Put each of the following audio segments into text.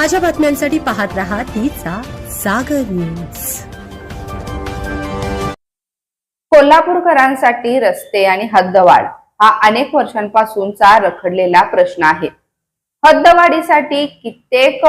ताज्या बातम्यांसाठी पाहत रहा तिचा सागर न्यूज. कोल्हापूरकरांसाठी रस्ते आणि हद्दवाढ हा अनेक वर्षांपासूनचा रखडलेला प्रश्न आहे. हद्दवाढीसाठी कित्येक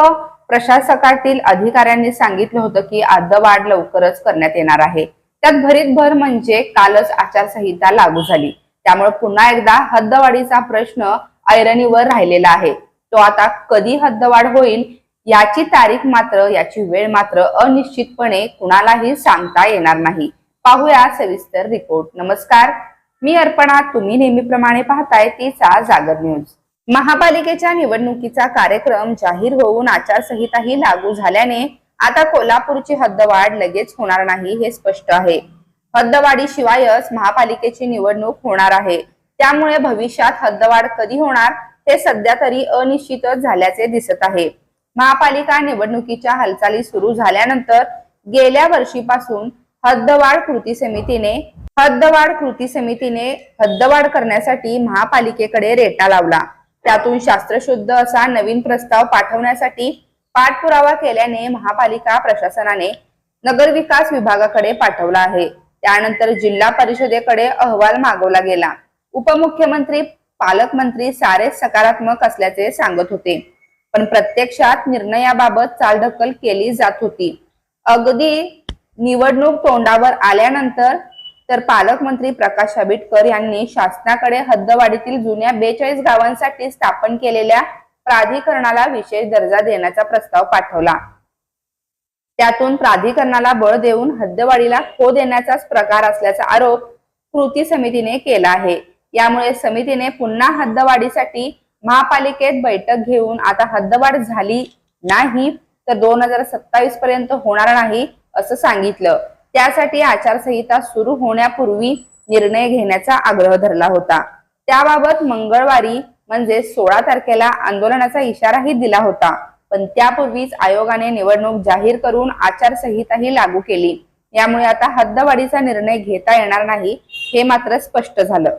प्रशासकातील अधिकाऱ्यांनी सांगितलं होतं की हद्दवाढ लवकरच करण्यात येणार आहे. त्यात भरीत भर म्हणजे कालच आचारसंहिता लागू झाली. त्यामुळे पुन्हा एकदा हद्दवाढीचा प्रश्न ऐरणीवर राहिलेला आहे. तो आता कधी हद्दवाढ होईल याची तारीख मात्र याची वेळ मात्र अनिश्चितपणे कुणालाही सांगता येणार नाही. पाहूया सविस्तर रिपोर्ट. नमस्कार. मी अर्पणा. तुम्ही नेहमीप्रमाणे पाहताय तीचा जागर न्यूज. महापालिकेच्या निवडणुकीचा कार्यक्रम जाहीर होऊन आचारसंहिताही लागू झाल्याने आता कोल्हापूरची हद्दवाढ लगेच होणार नाही हे स्पष्ट आहे. हद्दवाढीशिवायच महापालिकेची निवडणूक होणार आहे. त्यामुळे भविष्यात हद्दवाढ कधी होणार हे सध्या तरी अनिश्चितच झाल्याचे दिसत आहे. महापालिका निवडणुकीच्या हालचाली सुरू झाल्यानंतर गेल्या वर्षीपासून हद्दवाढ कृती समितीने हद्दवाढ कृती समितीने हद्दवाढ करण्यासाठी महापालिकेकडे रेटा लावला. त्यातून शास्त्रशुद्ध असा नवीन प्रस्ताव पाठवण्यासाठी पाठपुरावा केल्याने महापालिका प्रशासनाने नगरविकास विभागाकडे पाठवला आहे. त्यानंतर जिल्हा परिषदेकडे अहवाल मागवला गेला. उपमुख्यमंत्री पालकमंत्री सारे सकारात्मक असल्याचे सांगत होते. पण प्रत्यक्षात निर्णयाबाबत चालढकल केली जात होती. अगदी निवडणूक तोंडावर आल्यानंतर तर पालकमंत्री प्रकाश आंबेडकर यांनी शासनाकडे हद्दवाढीतील जुन्या बेचाळीस गावांसाठी स्थापन केलेल्या प्राधिकरणाला विशेष दर्जा देण्याचा प्रस्ताव पाठवला. त्यातून प्राधिकरणाला बळ देऊन हद्दवाढीला खो देण्याचाच प्रकार असल्याचा आरोप कृती समितीने केला आहे. यामुळे समितीने पुन्हा हद्दवाढीसाठी महापालिकेत बैठक घेऊन आता हद्दवाढ झाली नाही तर दोन हजार सत्तावीस पर्यंत होणार नाही असं सांगितलं. त्यासाठी आचारसंहिता सुरू होण्यापूर्वी निर्णय घेण्याचा आग्रह धरला होता. त्याबाबत मंगळवारी म्हणजे सोळा तारखेला आंदोलनाचा इशाराही दिला होता. पण त्यापूर्वीच आयोगाने निवडणूक जाहीर करून आचारसंहिताही लागू केली. यामुळे आता हद्दवाढीचा निर्णय घेता येणार नाही हे मात्र स्पष्ट झालं.